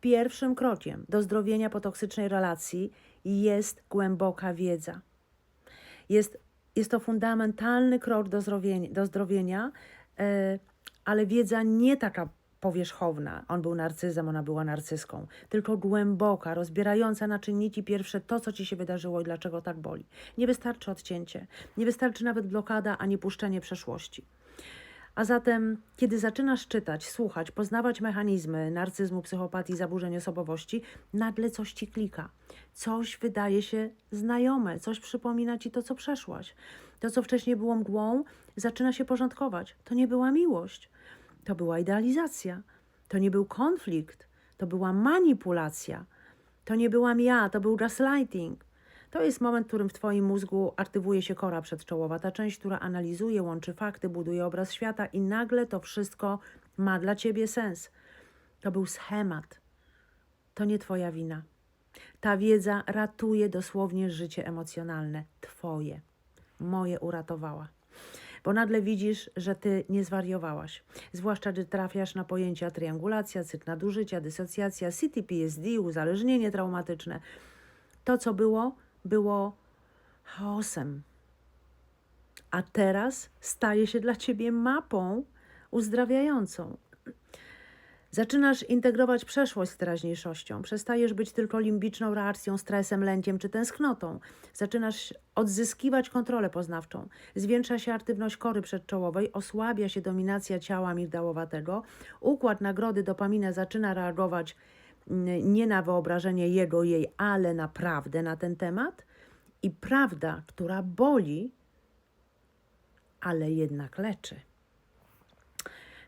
pierwszym krokiem do zdrowienia po toksycznej relacji jest głęboka wiedza. Jest, jest to fundamentalny krok do zdrowienia, do zdrowienia e, ale wiedza nie taka powierzchowna. On był narcyzem, ona była narcyską, tylko głęboka, rozbierająca na czynniki pierwsze to, co ci się wydarzyło i dlaczego tak boli. Nie wystarczy odcięcie, nie wystarczy nawet blokada ani puszczenie przeszłości. A zatem, kiedy zaczynasz czytać, słuchać, poznawać mechanizmy narcyzmu, psychopatii, zaburzeń osobowości, nagle coś ci klika. Coś wydaje się znajome, coś przypomina ci to, co przeszłaś. To, co wcześniej było mgłą, zaczyna się porządkować. To nie była miłość, to była idealizacja, to nie był konflikt, to była manipulacja, to nie byłam ja, to był gaslighting. To jest moment, w którym w Twoim mózgu aktywuje się kora przedczołowa, ta część, która analizuje, łączy fakty, buduje obraz świata i nagle to wszystko ma dla Ciebie sens. To był schemat. To nie Twoja wina. Ta wiedza ratuje dosłownie życie emocjonalne. Twoje. Moje uratowała. Bo nagle widzisz, że ty nie zwariowałaś. Zwłaszcza, gdy trafiasz na pojęcia triangulacja, cykl nadużycia, dysocjacja, CTPSD, uzależnienie traumatyczne. To, co było, było chaosem. A teraz staje się dla ciebie mapą uzdrawiającą. Zaczynasz integrować przeszłość z teraźniejszością. Przestajesz być tylko limbiczną reakcją, stresem, lękiem czy tęsknotą. Zaczynasz odzyskiwać kontrolę poznawczą. Zwiększa się aktywność kory przedczołowej, osłabia się dominacja ciała migdałowatego. Układ nagrody dopamina zaczyna reagować nie na wyobrażenie jego, jej, ale na prawdę na ten temat. I prawda, która boli, ale jednak leczy.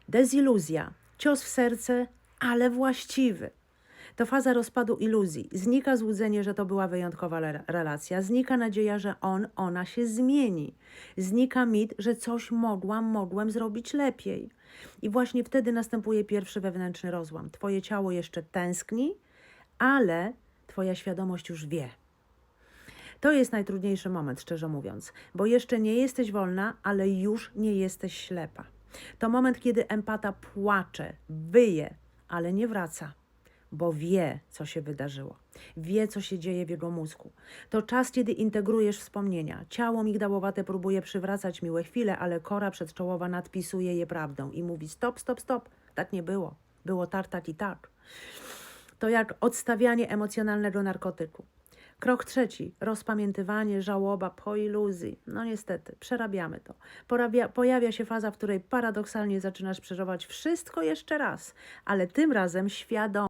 Deziluzja, cios w serce, ale właściwy. To faza rozpadu iluzji. Znika złudzenie, że to była wyjątkowa relacja. Znika nadzieja, że on, ona się zmieni. Znika mit, że coś mogłam, mogłem zrobić lepiej. I właśnie wtedy następuje pierwszy wewnętrzny rozłam. Twoje ciało jeszcze tęskni, ale Twoja świadomość już wie. To jest najtrudniejszy moment, szczerze mówiąc, bo jeszcze nie jesteś wolna, ale już nie jesteś ślepa. To moment, kiedy empata płacze, wyje, ale nie wraca, bo wie, co się wydarzyło. Wie, co się dzieje w jego mózgu. To czas, kiedy integrujesz wspomnienia. Ciało migdałowate próbuje przywracać miłe chwile, ale kora przedczołowa nadpisuje je prawdą i mówi stop, stop, stop. Tak nie było. Było tak, tak i tak. To jak odstawianie emocjonalnego narkotyku. Krok trzeci, rozpamiętywanie, żałoba po iluzji. No niestety, przerabiamy to. Porabia, pojawia się faza, w której paradoksalnie zaczynasz przeżywać wszystko jeszcze raz, ale tym razem świadomie.